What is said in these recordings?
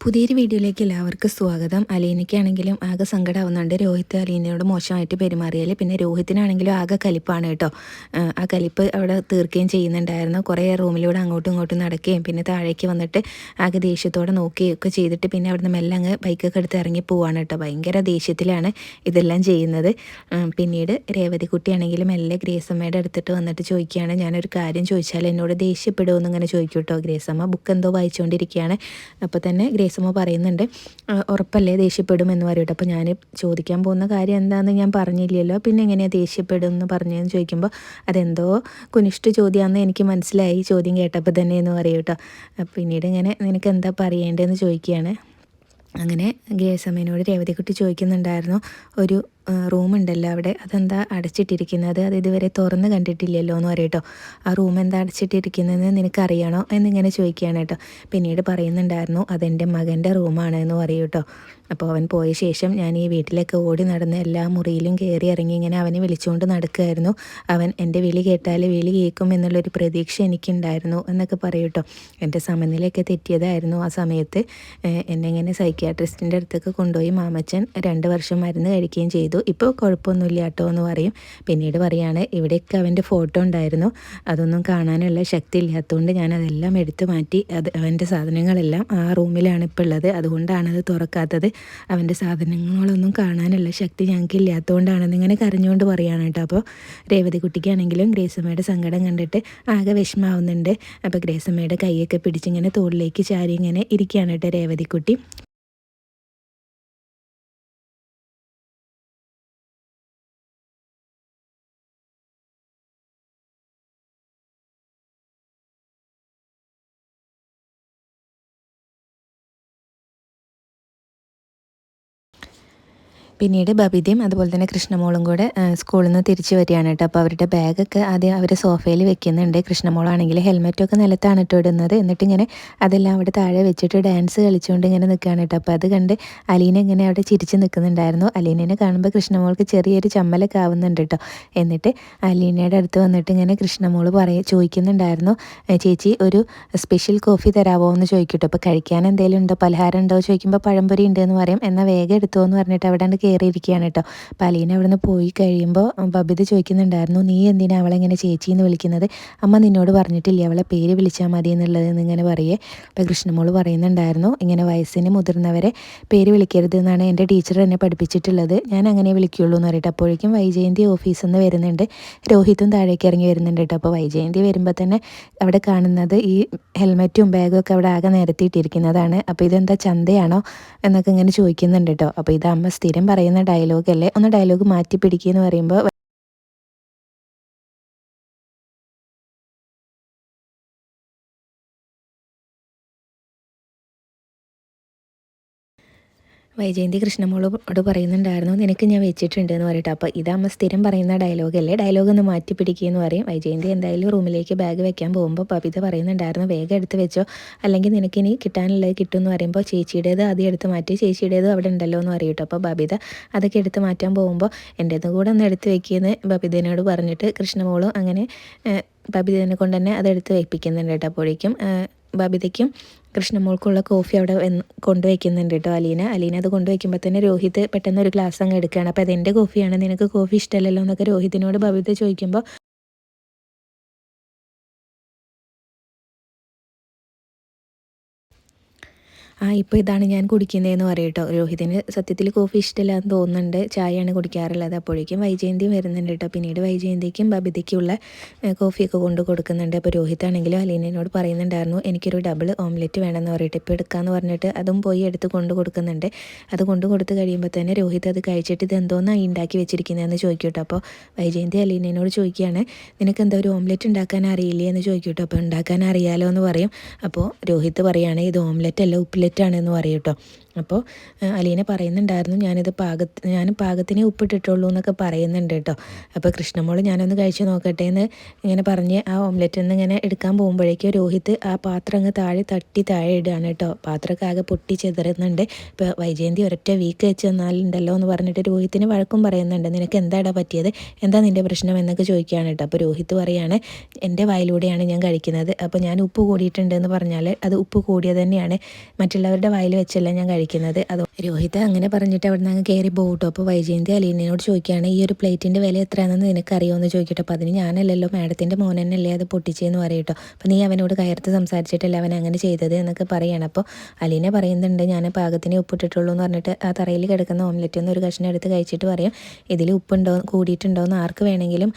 പുതിയൊരു വീഡിയോയിലേക്ക് എല്ലാവർക്കും സ്വാഗതം. അലീനയ്ക്കാണെങ്കിലും ആകെ സങ്കടമാവുന്നുണ്ട് രോഹിത് അലീനയോട് മോശമായിട്ട് പെരുമാറിയാൽ പിന്നെ രോഹിത്തിനാണെങ്കിലും ആകെ കലിപ്പാണ് കേട്ടോ. ആ, കലിപ്പ് അവിടെ തീർക്കുകയും ചെയ്യുന്നുണ്ടായിരുന്നു. കുറേ റൂമിലൂടെ അങ്ങോട്ടും ഇങ്ങോട്ടും നടക്കുകയും പിന്നെ താഴേക്ക് വന്നിട്ട് ആകെ ദേഷ്യത്തോടെ നോക്കുകയും ഒക്കെ ചെയ്തിട്ട് പിന്നെ അവിടുന്ന് മെല്ലെ അങ്ങ് ബൈക്കൊക്കെ എടുത്ത് ഇറങ്ങി പോവാണ് കേട്ടോ. ഭയങ്കര ദേഷ്യത്തിലാണ് ഇതെല്ലാം ചെയ്യുന്നത്. പിന്നീട് രേവതി കുട്ടിയാണെങ്കിലും മെല്ലെ ഗ്രേസമ്മയുടെ അടുത്തിട്ട് വന്നിട്ട് ചോദിക്കുകയാണ്. ഞാനൊരു കാര്യം ചോദിച്ചാൽ എന്നോട് ദേഷ്യപ്പെടുമെന്ന് ഇങ്ങനെ ചോദിക്കും കേട്ടോ. ഗ്രേസമ്മ ബുക്ക് എന്തോ വായിച്ചുകൊണ്ടിരിക്കുകയാണ്. അപ്പോൾ തന്നെ ഗ്രേസമ്മ പറയുന്നുണ്ട് ഉറപ്പല്ലേ ഉറപ്പല്ലേ ദേഷ്യപ്പെടുമെന്ന് പറയട്ടെ. അപ്പോൾ ഞാൻ ചോദിക്കാൻ പോകുന്ന കാര്യം എന്താണെന്ന് ഞാൻ പറഞ്ഞില്ലല്ലോ. പിന്നെ എങ്ങനെയാണ് ദേഷ്യപ്പെടും എന്ന് പറഞ്ഞതെന്ന് ചോദിക്കുമ്പോൾ അതെന്തോ കുനിഷ്ട ചോദ്യമാണെന്ന് എനിക്ക് മനസ്സിലായി. ചോദ്യം കേട്ടപ്പോൾ തന്നെ എന്ന് പറയും പിന്നീട് ഇങ്ങനെ നിനക്ക് എന്താ പറയേണ്ടതെന്ന് ചോദിക്കുകയാണ്. അങ്ങനെ ഗ്രേസമ്മേനോട് രേവതിക്കുട്ടി ചോദിക്കുന്നുണ്ടായിരുന്നു ഒരു റൂം ഉണ്ടല്ലോ അവിടെ. അതെന്താ അടച്ചിട്ടിരിക്കുന്നത്? അത് ഇതുവരെ തുറന്ന് കണ്ടിട്ടില്ലല്ലോ എന്ന് പറയട്ടോ ആ റൂം എന്താ അടച്ചിട്ടിരിക്കുന്നതെന്ന് നിനക്കറിയണോ എന്നിങ്ങനെ ചോദിക്കുകയാണ് കേട്ടോ. പിന്നീട് പറയുന്നുണ്ടായിരുന്നു അതെന്റെ മകന്റെ റൂമാണ് എന്ന് പറയും കേട്ടോ. അപ്പോൾ അവൻ പോയ ശേഷം ഞാൻ ഈ വീട്ടിലൊക്കെ ഓടി നടന്ന് എല്ലാ മുറിയിലും കയറി ഇറങ്ങി ഇങ്ങനെ അവനെ വിളിച്ചുകൊണ്ട് നടക്കുമായിരുന്നു അവൻ എന്റെ വിളി കേട്ടാൽ വിളി കേൾക്കും എന്നുള്ളൊരു പ്രതീക്ഷ എനിക്കുണ്ടായിരുന്നു എന്നൊക്കെ പറയൂട്ടോ എന്റെ സമനിലയൊക്കെ തെറ്റിയതായിരുന്നു ആ സമയത്ത്. എന്നെ ഇങ്ങനെ സൈക്യാട്രിസ്റ്റിന്റെ അടുത്തൊക്കെ കൊണ്ടുപോയി മാമച്ചൻ രണ്ട് വർഷം മരുന്ന് കഴിക്കുകയും ചെയ്തു. ഇപ്പോൾ കുഴപ്പമൊന്നുമില്ല കേട്ടോ എന്ന് പറയും. പിന്നീട് പറയാണ് ഇവിടെയൊക്കെ അവന്റെ ഫോട്ടോ ഉണ്ടായിരുന്നു. അതൊന്നും കാണാനുള്ള ശക്തി ഇല്ലാത്തതുകൊണ്ട് ഞാൻ അതെല്ലാം എടുത്തു മാറ്റി. അത് അവന്റെ സാധനങ്ങളെല്ലാം ആ റൂമിലാണ് ഇപ്പോൾ ഉള്ളത്. അതുകൊണ്ടാണ് അത് തുറക്കാത്തത്. അവന്റെ സാധനങ്ങളൊന്നും കാണാനുള്ള ശക്തി ഞങ്ങൾക്ക് ഇല്ലാത്തതുകൊണ്ടാണെന്ന് ഇങ്ങനെ കരഞ്ഞുകൊണ്ട് പറയുകയാണ് കേട്ടോ. അപ്പോൾ രേവതി കുട്ടിക്കാണെങ്കിലും ഗ്രേസമ്മയുടെ സങ്കടം കണ്ടിട്ട് ആകെ വിഷമാവുന്നുണ്ട്. അപ്പോൾ ഗ്രേസമ്മയുടെ കൈയൊക്കെ പിടിച്ചിങ്ങനെ തോളിലേക്ക് ചാരി ഇങ്ങനെ ഇരിക്കുകയാണ് കേട്ടോ രേവതി പിന്നീട് ബബിതയും അതുപോലെ തന്നെ കൃഷ്ണമോളും കൂടെ സ്കൂളിൽ നിന്ന് തിരിച്ചു വരികയാണ് കേട്ടോ. അപ്പോൾ അവരുടെ ബാഗൊക്കെ ആദ്യം അവർ സോഫയിൽ വെക്കുന്നുണ്ട്. കൃഷ്ണമോളാണെങ്കിൽ ഹെൽമെറ്റൊക്കെ നിലത്താണ് ഇട്ട് ഇടുന്നത്. എന്നിട്ട് ഇങ്ങനെ അതെല്ലാം അവിടെ താഴെ വെച്ചിട്ട് ഡാൻസ് കളിച്ചുകൊണ്ട് ഇങ്ങനെ നിൽക്കുകയാണ് കേട്ടോ. അപ്പോൾ അത് കണ്ട് അലീന ഇങ്ങനെ അവിടെ ചിരിച്ച് നിൽക്കുന്നുണ്ടായിരുന്നു അലീനനെ കാണുമ്പോൾ കൃഷ്ണമോൾക്ക് ചെറിയൊരു ചമ്മലൊക്കെ ആവുന്നുണ്ട് കേട്ടോ. എന്നിട്ട് അലീനയുടെ അടുത്ത് വന്നിട്ട് ഇങ്ങനെ കൃഷ്ണമോൾ പറയ ചോദിക്കുന്നുണ്ടായിരുന്നു ചേച്ചി ഒരു സ്പെഷ്യൽ കോഫി തരാവോ എന്ന് ചോദിക്കട്ടോ. അപ്പോൾ കഴിക്കാൻ എന്തെങ്കിലും ഉണ്ടോ? പലഹാരം ഉണ്ടോ? ചോദിക്കുമ്പോൾ പഴംപൊരി ഉണ്ട് എന്ന് പറയും. എന്നാൽ വേഗം എടുത്തോ എന്ന് പറഞ്ഞിട്ട് അവിടെ കയറിയിരിക്കുകയാണ് കേട്ടോ അപ്പോൾ അലീന അവിടെ നിന്ന് പോയി കഴിയുമ്പോൾ ബബിത ചോദിക്കുന്നുണ്ടായിരുന്നു നീ എന്തിനാ അവളെ ഇങ്ങനെ ചേച്ചി എന്ന് വിളിക്കുന്നത്? അമ്മ നിന്നോട് പറഞ്ഞിട്ടില്ല അവളെ പേര് വിളിച്ചാൽ മതി എന്നുള്ളത് എന്നിങ്ങനെ പറയേ. അപ്പോൾ കൃഷ്ണമോൾ പറയുന്നുണ്ടായിരുന്നു ഇങ്ങനെ വയസ്സിന് മുതിർന്നവരെ പേര് വിളിക്കരുത് എന്നാണ് എന്റെ ടീച്ചർ എന്നെ പഠിപ്പിച്ചിട്ടുള്ളത്. ഞാൻ അങ്ങനെ വിളിക്കുകയുള്ളൂ എന്ന് പറയട്ടെ. അപ്പോഴേക്കും വൈജയന്തി ഓഫീസിൽ നിന്ന് വരുന്നുണ്ട്. രോഹിത്തും താഴേക്ക് ഇറങ്ങി വരുന്നുണ്ട് കേട്ടോ. അപ്പോൾ വൈജയന്തി വരുമ്പോൾ തന്നെ അവിടെ കാണുന്നത് ഈ ഹെൽമെറ്റും ബാഗും ഒക്കെ അവിടെ ആകെ നിരത്തിയിട്ടിരിക്കുന്നതാണ്. അപ്പോൾ ഇതെന്താ ചന്തയാണോ എന്നൊക്കെ ഇങ്ങനെ ചോദിക്കുന്നുണ്ട് കേട്ടോ. അപ്പോൾ ഇത് അമ്മ സ്ഥിരം പറയുന്ന ഡയലോഗ് അല്ലേ? ഒന്ന് ഡയലോഗ് മാറ്റി പിടിക്കുക എന്ന് പറയുമ്പോൾ വൈജയന്തി കൃഷ്ണമോളോട് പറയുന്നുണ്ടായിരുന്നു നിനക്ക് ഞാൻ വെച്ചിട്ടുണ്ട് എന്ന് പറയട്ടെ അപ്പോൾ ഇതമ്മ സ്ഥിരം പറയുന്ന ഡയലോഗല്ലേ ഡയലോഗ് ഒന്ന് മാറ്റി പിടിക്കുക എന്ന് പറയും. വൈജയന്തി എന്തായാലും റൂമിലേക്ക് ബാഗ് വെക്കാൻ പോകുമ്പോൾ പവിത പറയുന്നുണ്ടായിരുന്നു വേഗം എടുത്ത് വെച്ചോ. അല്ലെങ്കിൽ നിനക്കിനി കിട്ടാനുള്ളത് കിട്ടും എന്ന് പറയുമ്പോൾ ചേച്ചിയുടേത് ആദ്യം എടുത്ത് മാറ്റി. ചേച്ചിയുടേത് അവിടെ ഉണ്ടല്ലോ എന്ന് പറയും കേട്ടോ അപ്പോൾ ബബിത അതൊക്കെ എടുത്ത് മാറ്റാൻ പോകുമ്പോൾ എന്റേത് കൂടെ ഒന്ന് എടുത്ത് വെക്കുകയെന്ന് ബബിതനോട് പറഞ്ഞിട്ട് കൃഷ്ണമോളും അങ്ങനെ ബബിതനെ കൊണ്ട് തന്നെ അതെടുത്ത് വെപ്പിക്കുന്നുണ്ട് കേട്ടോ അപ്പോഴേക്കും. ബബിതയ്ക്കും കൃഷ്ണമോൾക്കുള്ള കോഫി അവിടെ കൊണ്ടുവയ്ക്കുന്നുണ്ട് കേട്ടോ അലീന. അലീന അത് കൊണ്ടുവയ്ക്കുമ്പോൾ തന്നെ രോഹിത് പെട്ടെന്ന് ഒരു ഗ്ലാസ് അങ്ങ് എടുക്കുകയാണ്. അപ്പോൾ അതെന്റെ കോഫിയാണ് നിനക്ക് കോഫി ഇഷ്ടമല്ലല്ലോ എന്നൊക്കെ രോഹിതിനോട് ബബിത ചോദിക്കുമ്പോൾ ആ ഇപ്പോൾ ഇതാണ് ഞാൻ കുടിക്കുന്നതെന്ന് പറയട്ടോ. രോഹിതിന് സത്യത്തിൽ കോഫി ഇഷ്ടമില്ലാന്ന് തോന്നുന്നുണ്ട്. ചായയാണ് കുടിക്കാറുള്ളത്. അപ്പോഴേക്കും വൈജയന്തിയും വരുന്നുണ്ട് കേട്ടോ. പിന്നീട് വൈജയന്തിക്കും ബബിതയ്ക്കുള്ള കോഫിയൊക്കെ കൊണ്ട് കൊടുക്കുന്നുണ്ട്. അപ്പോൾ രോഹിതാണെങ്കിലും അലീനയോട് പറയുന്നുണ്ടായിരുന്നു എനിക്കൊരു ഡബിൾ ഓംലെറ്റ് വേണമെന്ന് പറയട്ടെ. ഇപ്പോൾ എടുക്കാമെന്ന് പറഞ്ഞിട്ട് അതും പോയി എടുത്ത് കൊണ്ട് കൊടുക്കുന്നുണ്ട്. അത് കൊണ്ട് കൊടുത്ത് കഴിയുമ്പോൾ തന്നെ രോഹിത് അത് കഴിച്ചിട്ട് ഇത് എന്തോന്നാണ് ഈ ഉണ്ടാക്കി വെച്ചിരിക്കുന്നതെന്ന് ചോദിക്കും കേട്ടോ അപ്പോൾ വൈജയന്തി അലീനയോട് ചോദിക്കുകയാണ് നിനക്ക് എന്താ ഒരു ഓംലെറ്റ് ഉണ്ടാക്കാൻ അറിയില്ലേ? എന്ന് ചോദിക്കും കേട്ടോ അപ്പോൾ ഉണ്ടാക്കാൻ അറിയാലോ എന്ന് പറയും. അപ്പോൾ രോഹിത് പറയുകയാണ് ഇത് ഓംലെറ്റ് അല്ല ഉപ്ലെറ്റ് എന്ന് പറയും കേട്ടോ അപ്പോൾ അലീന പറയുന്നുണ്ടായിരുന്നു ഞാനിത് പാക ഞാൻ പാകത്തിനെ ഉപ്പിട്ടിട്ടുള്ളൂ എന്നൊക്കെ പറയുന്നുണ്ട് കേട്ടോ. അപ്പോൾ കൃഷ്ണമോൾ ഞാനൊന്ന് കഴിച്ചു നോക്കട്ടെ എന്ന് ഇങ്ങനെ പറഞ്ഞ് ആ ഓംലെറ്റ് നിന്ന് ഇങ്ങനെ എടുക്കാൻ പോകുമ്പോഴേക്കും രോഹിത് ആ പാത്രം അങ്ങ് താഴെ തട്ടി താഴെ ഇടുകയാണ് കേട്ടോ. പാത്രമൊക്കെ ആകെ പൊട്ടി ചെതറുന്നുണ്ട്. ഇപ്പോൾ വൈജയന്തി ഒരൊറ്റ വീക്ക് വെച്ച് തന്നാലുണ്ടല്ലോ എന്ന് പറഞ്ഞിട്ട് രോഹിത്തിന് വഴക്കും പറയുന്നുണ്ട്. നിനക്ക് എന്താടാ പറ്റിയത്? എന്താ നിന്റെ പ്രശ്നം? എന്നൊക്കെ ചോദിക്കുകയാണ് കേട്ടോ. അപ്പോൾ രോഹിത് പറയാണ് എന്റെ വായിലൂടെയാണ് ഞാൻ കഴിക്കുന്നത്. അപ്പോൾ ഞാൻ ഉപ്പ് കൂടിയിട്ടുണ്ട് എന്ന് പറഞ്ഞാൽ അത് ഉപ്പ് കൂടിയത് തന്നെയാണ്. മറ്റുള്ളവരുടെ വായിൽ വെച്ചല്ല ഞാൻ കഴിക്കുന്നത്. അത് രോഹിത് അങ്ങനെ പറഞ്ഞിട്ട് അവിടെ നിന്ന് കയറി പോകട്ടോ അപ്പോൾ വൈജയന്തി അലീനയോട് ചോദിക്കുകയാണ് ഈ ഒരു പ്ലേറ്റിന്റെ വില എത്രയാണെന്ന് നിനക്കറിയുമെന്ന് ചോദിക്കട്ടോ. അപ്പോൾ അതിന് ഞാനല്ലല്ലോ മാഡത്തിന്റെ മോനെന്നല്ലേ അത് പൊട്ടിച്ചെന്ന് പറയട്ടോ. അപ്പോൾ നീ അവനോട് കയർത്ത് സംസാരിച്ചിട്ടല്ല അവൻ അങ്ങനെ ചെയ്തത് എന്നൊക്കെ പറയണം. അപ്പോൾ അലീന പറയുന്നുണ്ട് ഞാൻ പാകത്തിന് ഉപ്പിട്ടിട്ടുള്ളൂ എന്ന് പറഞ്ഞിട്ട് ആ തറയിൽ കിടക്കുന്ന ഓംലെറ്റ് നിന്ന് ഒരു കഷ്ണം എടുത്ത് കഴിച്ചിട്ട് പറയും ഇതിൽ ഉപ്പുണ്ടോ? കൂടിയിട്ടുണ്ടോ? എന്ന് ആർക്ക് വേണമെങ്കിലും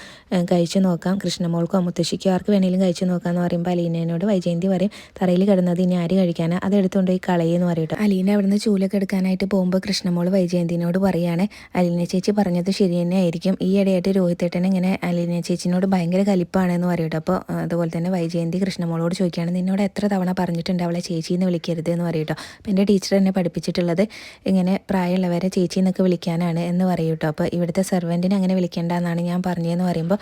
കഴിച്ചു നോക്കാം. കൃഷ്ണമോൾക്കോ മുത്തശ്ശിക്കോ ആർക്ക് വേണമെങ്കിലും കഴിച്ചു നോക്കാമെന്ന് പറയുമ്പോൾ അലീനയോട് വൈജയന്തി പറയും തറയിൽ കിടന്നത് ഇനി ആര് കഴിക്കാനാണ് അത് എടുത്തുകൊണ്ട് പോയി കളയെന്ന് പറയട്ടോ. അലീന അവിടുന്ന് ചൂലൊക്കെ എടുക്കാനായിട്ട് പോകുമ്പോൾ കൃഷ്ണമോൾ വൈജയന്തിനോട് പറയുകയാണ് അലീന ചേച്ചി പറഞ്ഞത് ശരി തന്നെ ആയിരിക്കും ഈ ഇടയായിട്ട് രോഹിത്തേട്ടൻ ഇങ്ങനെ അലീന ചേച്ചിനോട് ഭയങ്കര കലിപ്പാണെന്ന് പറയട്ടോ. അപ്പോൾ അതുപോലെ തന്നെ വൈജയന്തി കൃഷ്ണമോളോട് ചോദിക്കുകയാണ് നിന്നോട് എത്ര തവണ പറഞ്ഞിട്ടുണ്ട് അവളെ ചേച്ചി എന്ന് വിളിക്കരുത് എന്ന് പറയട്ടോ. അപ്പോൾ എന്റെ ടീച്ചർ എന്നെ പഠിപ്പിച്ചിട്ടുള്ളത് ഇങ്ങനെ പ്രായമുള്ളവരെ ചേച്ചി എന്നൊക്കെ വിളിക്കാനാണ് എന്ന് പറയൂട്ടോ. അപ്പോൾ ഇവിടുത്തെ സെർവന്റിനെ അങ്ങനെ വിളിക്കേണ്ട എന്നാണ് ഞാൻ പറഞ്ഞതെന്ന് പറയുമ്പോൾ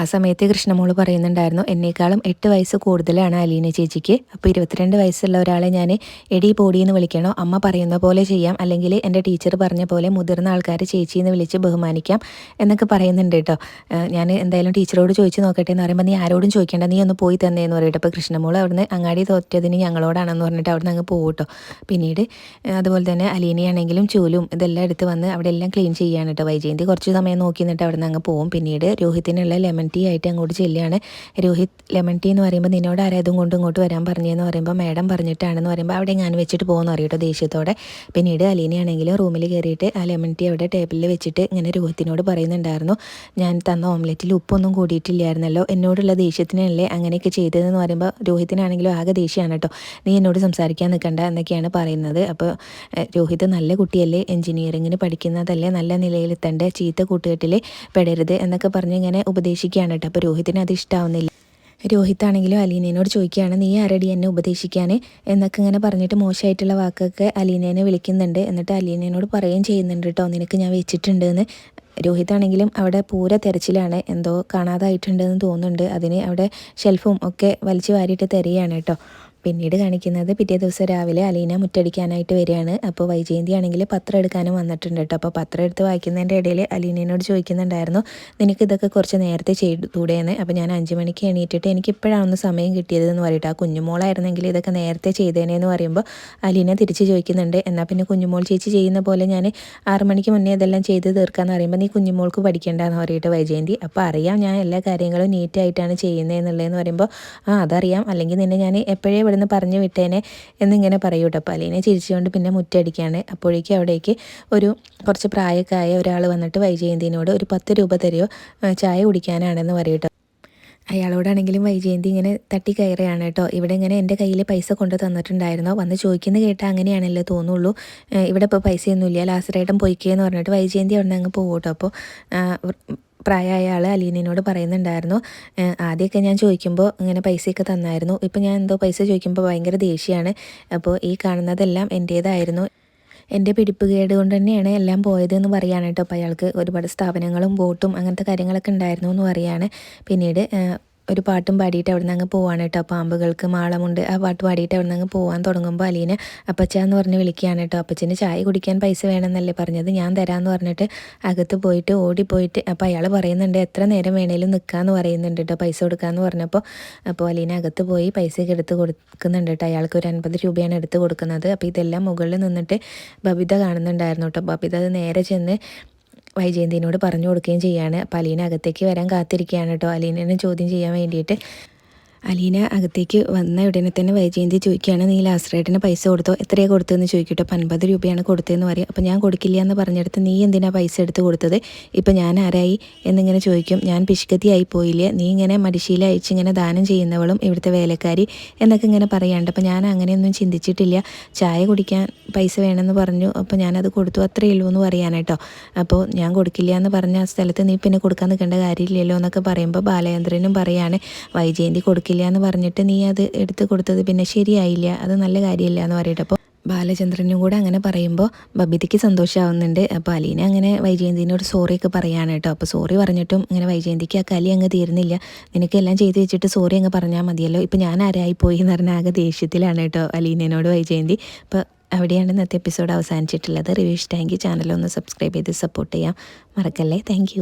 ആ സമയത്ത് കൃഷ്ണമോൾ പറയുന്നുണ്ടായിരുന്നു എന്നേക്കാളും എട്ട് വയസ്സ് കൂടുതലാണ് അലീന ചേച്ചിക്ക്. അപ്പോൾ ഇരുപത്തിരണ്ട് വയസ്സുള്ള ഒരാളെ ഞാൻ എടി പോടി എന്ന് വിളിക്കണോ? അമ്മ പറയുന്ന പോലെ ചെയ്യാം. അല്ലെങ്കിൽ എന്റെ ടീച്ചർ പറഞ്ഞ പോലെ മുതിർന്ന ആൾക്കാർ ചേച്ചി എന്ന് വിളിച്ച് ബഹുമാനിക്കാം എന്നൊക്കെ പറയുന്നുണ്ട് കേട്ടോ. ഞാൻ എന്തായാലും ടീച്ചറോട് ചോദിച്ച് നോക്കട്ടെ എന്ന് പറയുമ്പോൾ നീ ആരോടും ചോദിക്കേണ്ട. നീ ഒന്ന് പോയി തന്നേന്ന് പറയട്ടെ അപ്പോൾ കൃഷ്ണമോൾ അവിടുന്ന് അങ്ങാടി തോറ്റതിന് ഞങ്ങളോടാണെന്ന് പറഞ്ഞിട്ട് അവിടുന്ന് അങ്ങ് പോകും കേട്ടോ. പിന്നീട് അതുപോലെ തന്നെ അലീനയാണെങ്കിലും ചൂലും ഇതെല്ലാം എടുത്ത് വന്ന് അവിടെ എല്ലാം ക്ലീൻ ചെയ്യാണ് കേട്ടോ വൈജയന്തി. കുറച്ച് സമയം നോക്കി നിന്നിട്ട് അവിടുന്ന് അങ്ങ് പോകും പിന്നീട് രോഹിത്തിനുള്ള ലെമൺ ടീ ആയിട്ട് അങ്ങോട്ട് ചെല്ലുകയാണ്. രോഹിത് ലെമൺ ടീ എന്ന് പറയുമ്പോൾ നിന്നോട് ആരായതും കൊണ്ട് ഇങ്ങോട്ട് വരാൻ പറഞ്ഞതെന്ന് പറയുമ്പോൾ മാഡം പറഞ്ഞിട്ടാണെന്ന് പറയുമ്പോൾ അവിടെ ഞാൻ വെച്ചിട്ട് പോകുന്നു അറിയട്ടോ ദേഷ്യത്തോടെ. പിന്നീട് അലീനയാണെങ്കിലും റൂമിൽ കയറിയിട്ട് ആ ലെമൺ ടീ അവിടെ ടേബിളിൽ വെച്ചിട്ട് ഇങ്ങനെ രൂപത്തിനോട് പറയുന്നുണ്ടായിരുന്നു ഞാൻ തന്ന ഓംലെറ്റിൽ ഉപ്പൊന്നും കൂടിയിട്ടില്ലായിരുന്നല്ലോ എന്നോടുള്ള ദേഷ്യത്തിനല്ലേ അങ്ങനെയൊക്കെ ചെയ്തതെന്ന് പറയുമ്പോൾ രോഹിത്തിനാണെങ്കിലും ആകെ ദേഷ്യമാണ് കേട്ടോ. നീ എന്നോട് സംസാരിക്കാൻ നിൽക്കണ്ട എന്നൊക്കെയാണ് പറയുന്നത്. അപ്പോൾ രോഹിത് നല്ല കുട്ടിയല്ലേ എഞ്ചിനീയറിങ്ങിന് പഠിക്കുന്നതല്ലേ നല്ല നിലയിലെത്തേണ്ട ചീത്ത കൂട്ടുകെട്ടിൽ പെടരുത് എന്നൊക്കെ പറഞ്ഞ് ഇങ്ങനെ ഉപദേശിക്കുകയാണ് കേട്ടോ. അപ്പോൾ രോഹിത്തിന് അത് ഇഷ്ടാവുന്നില്ല. രോഹിത് ആണെങ്കിലും അലീനയോട് ചോദിക്കുകയാണ് നീ ആരടി എന്നെ ഉപദേശിക്കാൻ എന്നൊക്കെ ഇങ്ങനെ പറഞ്ഞിട്ട് മോശമായിട്ടുള്ള വാക്കൊക്കെ അലീനേനെ വിളിക്കുന്നുണ്ട്. എന്നിട്ട് അലീനയോട് പറയുകയും ചെയ്യുന്നുണ്ട് കേട്ടോ നിനക്ക് ഞാൻ വെച്ചിട്ടുണ്ട് എന്ന് രോഹിത് ആണെങ്കിലും അവിടെ പൂര തെരച്ചിലാണ്. എന്തോ കാണാതായിട്ടുണ്ടെന്ന് തോന്നുന്നുണ്ട്. അതിന് അവിടെ ഷെൽഫും ഒക്കെ വലിച്ചു വാരിയിട്ട് തെരയാണ് കേട്ടോ പിന്നീട് കാണിക്കുന്നത് പിറ്റേ ദിവസം രാവിലെ അലീന മുറ്റടിക്കാനായിട്ട് വരികയാണ്. അപ്പോൾ വൈജയന്തി ആണെങ്കിൽ പത്രം എടുക്കാനും വന്നിട്ടുണ്ട് കേട്ടോ. അപ്പോൾ പത്രം എടുത്ത് വായിക്കുന്നതിന്റെ ഇടയിൽ അലീനയോട് ചോദിക്കുന്നുണ്ടായിരുന്നു നിനക്ക് ഇതൊക്കെ കുറച്ച് നേരത്തെ ചെയ്തൂടെയെന്ന് അപ്പോൾ ഞാൻ അഞ്ച് മണിക്ക് എണീറ്റിട്ട് എനിക്ക് ഇപ്പോഴാണ് സമയം കിട്ടിയതെന്ന് പറയട്ടെ. ആ കുഞ്ഞുമോളായിരുന്നെങ്കിൽ ഇതൊക്കെ നേരത്തെ ചെയ്തേനേന്ന് പറയുമ്പോൾ അലീന തിരിച്ച് ചോദിക്കുന്നുണ്ട് എന്നാൽ പിന്നെ കുഞ്ഞുമോൾ ചേച്ചി ചെയ്യുന്ന പോലെ ഞാൻ ആറ് മണിക്ക് മുന്നേ ഇതെല്ലാം ചെയ്ത് തീർക്കാമെന്ന് പറയുമ്പോൾ നീ കുഞ്ഞുമോൾക്ക് പഠിക്കേണ്ടെന്ന് പറയട്ടെ വൈജയന്തി. അപ്പോൾ അറിയാം ഞാൻ എല്ലാ കാര്യങ്ങളും നീറ്റായിട്ടാണ് ചെയ്യുന്നതെന്നുള്ളതെന്ന് പറയുമ്പോൾ ആ അതറിയാം. അല്ലെങ്കിൽ നിന്നെ ഞാൻ എപ്പോഴേ ഇവിടുന്ന് പറഞ്ഞു വിട്ടേനെ എന്നിങ്ങനെ പറയൂ കേട്ടോ അപ്പോൾ അലീനെ ചിരിച്ചുകൊണ്ട് പിന്നെ മുറ്റടിക്കുകയാണ് അപ്പോഴേക്കും അവിടേക്ക് ഒരു കുറച്ച് പ്രായക്കായ ഒരാൾ വന്നിട്ട് വൈജയന്തിനോട് ഒരു പത്ത് രൂപ തരുമോ ചായ കുടിക്കാനാണെന്ന് പറയൂട്ടോ അയാളോടാണെങ്കിലും വൈജയന്തി ഇങ്ങനെ തട്ടി കയറുകയാണ് കേട്ടോ ഇവിടെ ഇങ്ങനെ എന്റെ കയ്യിൽ പൈസ കൊണ്ട് തന്നിട്ടുണ്ടായിരുന്നോ? വന്ന് ചോദിക്കുന്ന കേട്ടാൽ അങ്ങനെയാണല്ലോ തോന്നുള്ളൂ. ഇവിടെ ഇപ്പോൾ പൈസയൊന്നുമില്ല. ലാസ്റ്ററേട്ടൻ പോയിക്കേന്ന് പറഞ്ഞിട്ട് വൈജയന്തി അവിടെ നിന്ന് അങ്ങ് പോകും കേട്ടോ അപ്പോൾ പ്രായമായ ആൾ അലീനയോട് പറയുന്നുണ്ടായിരുന്നു. ആദ്യമൊക്കെ ഞാൻ ചോദിക്കുമ്പോൾ ഇങ്ങനെ പൈസയൊക്കെ തന്നായിരുന്നു. ഇപ്പം ഞാൻ എന്തോ പൈസ ചോദിക്കുമ്പോൾ ഭയങ്കര ദേഷ്യമാണ്. അപ്പോൾ ഈ കാണുന്നതെല്ലാം എന്റേതായിരുന്നു എന്റെ പിടിപ്പുകേട് കൊണ്ട് തന്നെയാണ് എല്ലാം പോയതെന്ന് പറയാണ് കേട്ടോ. അപ്പോൾ അയാൾക്ക് ഒരുപാട് സ്ഥാപനങ്ങളും ബോട്ടും അങ്ങനത്തെ കാര്യങ്ങളൊക്കെ ഉണ്ടായിരുന്നു എന്ന് പറയാണ്. പിന്നീട് ഒരു പാട്ടും പാടിയിട്ട് അവിടെ നിന്ന് അങ്ങ് പോവാണ് കേട്ടോ. പാമ്പുകൾക്ക് മാളമുണ്ട്. ആ പാട്ട് പാടിയിട്ട് അവിടെ നിന്ന് അങ്ങ് പോവാൻ തുടങ്ങുമ്പോൾ അലീനെ അപ്പച്ച എന്ന് പറഞ്ഞ് വിളിക്കുകയാണ് കേട്ടോ. അപ്പച്ചന് ചായ കുടിക്കാൻ പൈസ വേണമെന്നല്ലേ പറഞ്ഞത്. ഞാൻ തരാമെന്ന് പറഞ്ഞിട്ട് അകത്ത് പോയിട്ട് ഓടിപ്പോയിട്ട് അപ്പോൾ അയാൾ പറയുന്നുണ്ട് എത്ര നേരം വേണേലും നിൽക്കാമെന്ന് പറയുന്നുണ്ട് കേട്ടോ. പൈസ കൊടുക്കാമെന്ന് പറഞ്ഞപ്പോൾ അപ്പോൾ അലീന അകത്ത് പോയി പൈസയൊക്കെ എടുത്ത് കൊടുക്കുന്നുണ്ട് കേട്ടോ. അയാൾക്ക് ഒരു അൻപത് രൂപയാണ് എടുത്ത് കൊടുക്കുന്നത്. അപ്പോൾ ഇതെല്ലാം മുകളിൽ നിന്നിട്ട് ബബിത കാണുന്നുണ്ടായിരുന്നു കേട്ടോ. ബബിത അത് നേരെ ചെന്ന് വൈജയന്തിനോട് പറഞ്ഞു കൊടുക്കുകയും ചെയ്യാണ്. അപ്പോൾ അലീന അകത്തേക്ക് വരാൻ കാത്തിരിക്കുകയാണ് കേട്ടോ. അലീനനെ ചോദ്യം ചെയ്യാൻ വേണ്ടിയിട്ട്. അലീന അകത്തേക്ക് വന്ന ഉടനെ തന്നെ വൈജയന്തി ചോദിക്കുകയാണ് നീ ലാസ്റേട്ടിന് പൈസ കൊടുത്തോ? എത്രയാണ് കൊടുത്തതെന്ന് ചോദിക്കട്ടോ. അപ്പം അൻപത് രൂപയാണ് കൊടുത്തതെന്ന് പറയും. അപ്പം ഞാൻ കൊടുക്കില്ല എന്ന് പറഞ്ഞെടുത്ത് നീ എന്തിനാ പൈസ എടുത്ത് കൊടുത്തത്? ഇപ്പം ഞാൻ ആരായി? എന്നിങ്ങനെ ചോദിക്കും. ഞാൻ പിശുക്കത്തിയായി പോയില്ലേ? നീ ഇങ്ങനെ മടിശീല അയച്ച് ഇങ്ങനെ ദാനം ചെയ്യുന്നവളും ഇവിടുത്തെ വേലക്കാരി? എന്നൊക്കെ ഇങ്ങനെ പറയാണ്ട് അപ്പം ഞാൻ അങ്ങനെയൊന്നും ചിന്തിച്ചിട്ടില്ല. ചായ കുടിക്കാൻ പൈസ വേണമെന്ന് പറഞ്ഞു. അപ്പോൾ ഞാനത് കൊടുത്തു. അത്രയേ ഉള്ളൂ എന്ന് പറയാനായിട്ടോ അപ്പോൾ ഞാൻ കൊടുക്കില്ല എന്ന് പറഞ്ഞ ആ സ്ഥലത്ത് നീ പിന്നെ കൊടുക്കാൻ നിൽക്കേണ്ട കാര്യമില്ലല്ലോ എന്നൊക്കെ പറയുമ്പോൾ ബാലചന്ദ്രനും പറയാണ് വൈജയന്തി കൊടുക്കില്ല എന്ന് പറഞ്ഞിട്ട് നീ അത് എടുത്ത് കൊടുത്തത് പിന്നെ ശരിയായില്ല അത് നല്ല കാര്യമില്ല എന്ന് പറയട്ടെ. അപ്പോൾ ബാലചന്ദ്രനും കൂടെ അങ്ങനെ പറയുമ്പോൾ ബബിതയ്ക്ക് സന്തോഷമാവുന്നുണ്ട് അപ്പോൾ അലീന അങ്ങനെ വൈജയന്തിനോട് സോറിയൊക്കെ പറയാണ് കേട്ടോ. അപ്പോൾ സോറി പറഞ്ഞിട്ടും ഇങ്ങനെ വൈജയന്തിക്ക് ആ കലി അങ്ങ് തീരുന്നില്ല നിനക്കെല്ലാം ചെയ്ത് വെച്ചിട്ട് സോറി അങ്ങ് പറഞ്ഞാൽ മതിയല്ലോ. ഇപ്പോൾ ഞാൻ ആരായിപ്പോയി എന്ന് പറഞ്ഞാൽ ആകെ ദേഷ്യത്തിലാണ് കേട്ടോ അലീനയോട് വൈജയന്തി. അപ്പോൾ അവിടെയാണ് ഇന്നത്തെ എപ്പിസോഡ് അവസാനിച്ചിട്ടുള്ളത്. റിവ്യൂ യു ചാനലൊന്ന് സബ്സ്ക്രൈബ് ചെയ്ത് സപ്പോർട്ട് ചെയ്യാം മറക്കല്ലേ. താങ്ക്